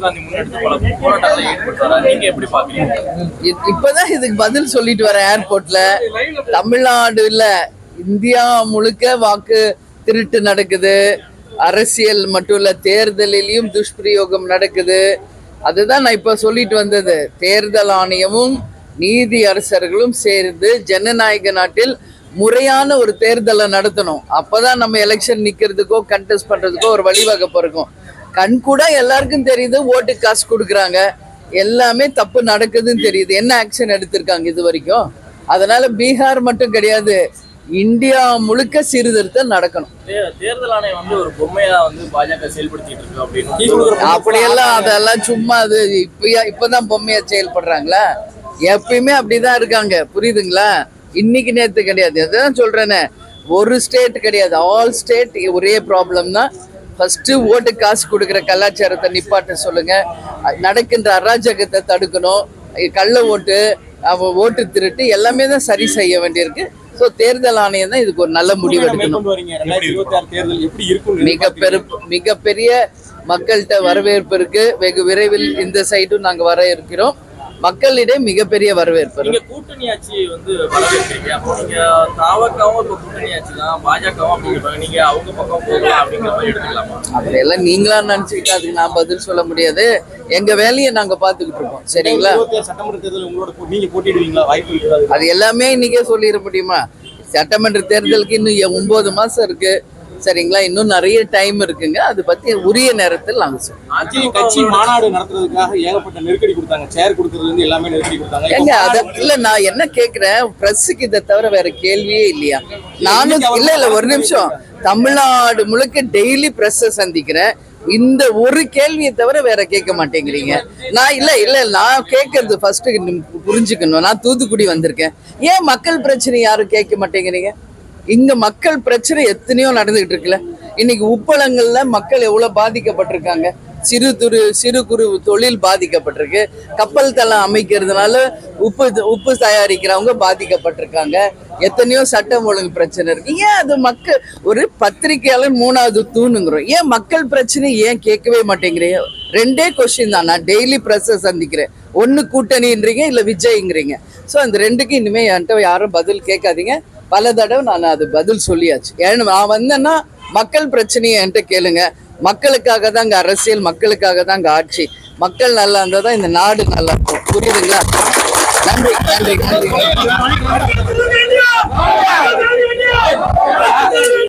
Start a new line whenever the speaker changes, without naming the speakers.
ராகுல் காந்தி முன்னெடுத்து பல போராட்டங்களை ஏற்படுத்தாரா நீங்க எப்படி பாக்குறீங்க?
இப்பதான் இதுக்கு பதில் சொல்லிட்டு வரேன் ஏர்போர்ட்ல தமிழ்நாடுல இந்தியா முழுக்க வாக்கு திருட்டு நடக்குது. அரசியல் மட்டும் இல்ல தேர்தலிலையும் துஷ்பிரயோகம் நடக்குது. அதுதான் நான் இப்ப சொல்லிட்டு வந்தது. தேர்தல் ஆணையமும் நீதி அரசர்களும் சேர்ந்து ஜனநாயக நாட்டில் முறையான ஒரு தேர்தலை நடத்தணும். அப்பதான் நம்ம எலெக்ஷன் நிக்கிறதுக்கோ கண்டெஸ்ட் பண்றதுக்கோ ஒரு வழிவகுப்பு இருக்கும் கண் கூட எல்லாருக்கும் தெரியுது ஓட்டு காசு கொடுக்குறாங்க. எல்லாமே தப்பு நடக்குதுன்னு தெரியுது. என்ன ஆக்ஷன் எடுத்திருக்காங்க இது வரைக்கும்? அதனால பீகார் மட்டும் கிடையாது இந்தியா முழுக்க சீர்திருத்தம் நடக்கணும்.
தேர்தல் ஆணையம் வந்து ஒரு பொம்மையா வந்து பாஜக செயல்படுத்திட்டு இருக்கு அப்படின்னு
அப்படியெல்லாம் அதெல்லாம் சும்மா அது இப்பயா இப்பதான் பொம்மையா செயல்படுறாங்களா? எப்பயுமே அப்படிதான் இருக்காங்க. புரியுதுங்களா? இன்னைக்கு நேத்து கிடையாது. அதான் சொல்றேனே. ஒரு ஸ்டேட் கிடையாது. ஆல் ஸ்டேட் ஒரே ப்ராப்ளம் தான். ஃபர்ஸ்ட் ஓட்டு காசு கொடுக்குற கலாச்சாரத்தை நிப்பாட்ட சொல்லுங்க. நடக்கின்ற அராஜகத்தை தடுக்கணும். கள்ள ஓட்டு அவ ஓட்டு திருட்டு எல்லாமே தான் சரி செய்ய வேண்டியிருக்கு. ஸோ தேர்தல் ஆணையம் தான் இதுக்கு ஒரு நல்ல முடிவு எடுக்கணும். மிக பெரு மிகப்பெரிய மக்கள்கிட்ட வரவேற்பு இருக்கு. வெகு விரைவில் இந்த சைடும் நாங்க வர இருக்கிறோம். மக்களிடையே மிகப்பெரிய வரவேற்பு.
நீங்க கூட்டணி ஆட்சி வந்து வரவேற்கிறீங்க. அப்போ நீங்க தாவக்காவும் இப்ப கூட்டணி ஆட்சி தான் பாஜகவும் அப்படிங்கிறாங்க நீங்க அவங்க பக்கம் போகலாம் அப்படிங்கிற மாதிரி எடுத்துக்கலாமா?
அப்படியெல்லாம் நீங்களா நினைச்சுக்கிட்டு அதுக்கு நான் பதில் சொல்ல முடியாது. எங்க வேலையை நாங்க பாத்துக்கிட்டு இருக்கோம். சரிங்களா?
சட்டமன்ற தேர்தல் உங்களோட நீங்க போட்டிடுவீங்களா வாய்ப்பு
அது எல்லாமே இன்னைக்கே சொல்லிட முடியுமா? சட்டமன்ற தேர்தலுக்கு இன்னும் ஒன்பது மாசம் இருக்கு. சரிங்களா? இன்னும் நிறைய டைம் இருக்குங்க. அது பத்தி உரிய நேரத்தில் நாங்க சொல்றோம்.
கட்சி மாநாடு நடத்துறதுக்காக ஏகப்பட்ட நெருக்கடி கொடுத்தாங்க. சேர் கொடுக்கறதுல இருந்து எல்லாமே நெருக்கடி கொடுத்தாங்க.
ஏங்க அத இல்ல நான் என்ன கேக்குறேன்? பிரஸ்ஸுக்கு இதை தவிர வேற கேள்வியே இல்லையா? நானும் இல்ல இல்ல ஒரு நிமிஷம். தமிழ்நாடு முழுக்க டெய்லி பிரஸ்ஸ சந்திக்கிறேன். இந்த ஒரு கேள்வியை தவிர வேற கேட்க மாட்டேங்கிறீங்க. நான் இல்ல இல்ல நான் கேட்கறது ஃபர்ஸ்ட் புரிஞ்சுக்கணும். நான் தூத்துக்குடி வந்திருக்கேன். ஏன் மக்கள் பிரச்சனை யாரும் கேட்க மாட்டேங்கிறீங்க? இங்க மக்கள் பிரச்சனை எத்தனையோ நடந்துகிட்டு இருக்குல்ல. இன்னைக்கு உப்பளங்கள்ல மக்கள் எவ்வளவு பாதிக்கப்பட்டிருக்காங்க. சிறு துரு சிறு குறு தொழில் பாதிக்கப்பட்டிருக்கு. கப்பல் தளம் அமைக்கிறதுனால உப்பு உப்பு தயாரிக்கிறவங்க பாதிக்கப்பட்டிருக்காங்க. எத்தனையோ சட்டம் ஒழுங்கு பிரச்சனை இருக்கு. ஏன் அது மக்கள் ஒரு பத்திரிகையாளர் மூணாவது தூணுங்கிறோம். ஏன் மக்கள் பிரச்சனை ஏன் கேட்கவே மாட்டேங்கிறீங்க? ரெண்டே கொஸ்டின் தான். நான் டெய்லி ப்ரெஸ்ஸை சந்திக்கிறேன். ஒன்று கூட்டணின்றீங்க இல்லை விஜய்ங்கிறீங்க. ஸோ அந்த ரெண்டுக்கு இனிமேல் என்கிட்ட யாரும் பதில் கேட்காதீங்க. பல தடவை நான் அது பதில் சொல்லியாச்சு. ஏன்னா நான் வந்தேன்னா மக்கள் பிரச்சனையை என்கிட்ட கேளுங்க. மக்களுக்காக தான் இங்கே அரசியல் மக்களுக்காக தான் இங்கே ஆட்சி. மக்கள் நல்லா இருந்தால் தான் இந்த நாடு நல்லா இருக்கும். புரியுதுங்களா? நன்றி நன்றி நன்றி.